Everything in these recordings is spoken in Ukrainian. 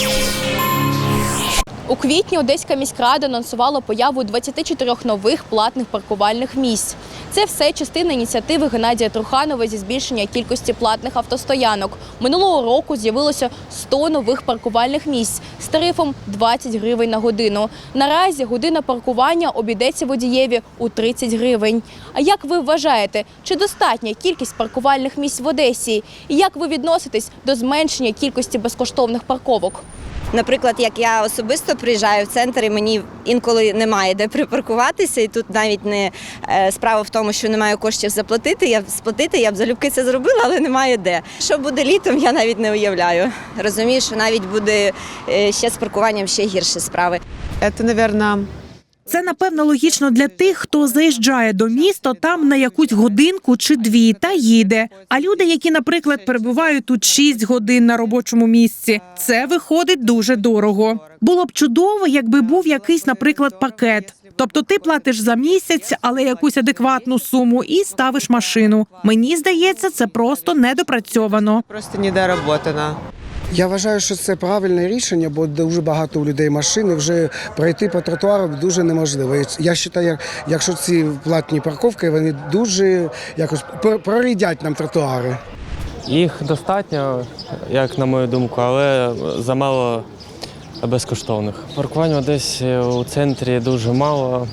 Peace. У квітні Одеська міськрада анонсувала появу 24 нових платних паркувальних місць. Це все частина ініціативи Геннадія Труханова зі збільшення кількості платних автостоянок. Минулого року з'явилося 100 нових паркувальних місць з тарифом 20 гривень на годину. Наразі година паркування обійдеться водієві у 30 гривень. А як ви вважаєте, чи достатня кількість паркувальних місць в Одесі? І як ви відноситесь до зменшення кількості безкоштовних парковок? Наприклад, як я особисто приїжджаю в центр, і мені інколи немає де припаркуватися, і тут навіть не е, справа в тому, що немає коштів заплатити. Я сплатити, я б залюбки це зробила, але немає де. Що буде літом, я навіть не уявляю. Розумію, що навіть буде е, ще з паркуванням ще гірше справи. Це, наверное, Це напевно логічно для тих, хто заїжджає до міста там на якусь годинку чи дві та їде. А люди, які, наприклад, перебувають тут 6 годин на робочому місці, це виходить дуже дорого. Було б чудово, якби був якийсь, наприклад, пакет. Тобто ти платиш за місяць, але якусь адекватну суму і ставиш машину. Мені здається, це просто недопрацьовано. просто недоработано. Я вважаю, що це правильне рішення, бо дуже багато у людей машин вже пройти по тротуару дуже неможливо. Я вважаю, якщо ці платні парковки, вони дуже якось прорідять нам тротуари. Їх достатньо, як на мою думку, але замало безкоштовних. Паркування десь у центрі дуже мало.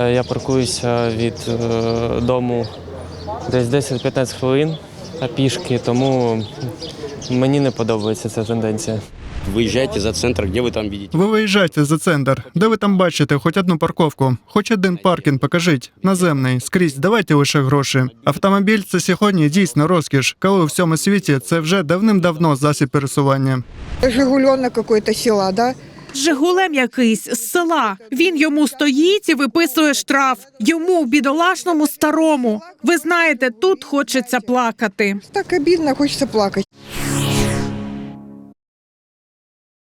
Е, Я паркуюся від е, дому десь 10-15 хвилин пішки, тому мені не подобається ця тенденція. Выезжайте за центр, где вы там видите. Ви виїжджайте за центр. Де ви там бачите хоч одну парковку, хоч один паркінг покажіть. Наземний, скрізь, давайте лише гроші. Автомобіль це сьогодні дійсно розкіш, коли у всьому світі це вже давним-давно засіб пересування. Жигуленок какой-то села, да? Жигулем якийсь з села. Він йому стоїть і виписує штраф. Йому бідолашному старому. Ви знаєте, тут хочеться плакати. Так обидно, хочеться плакать.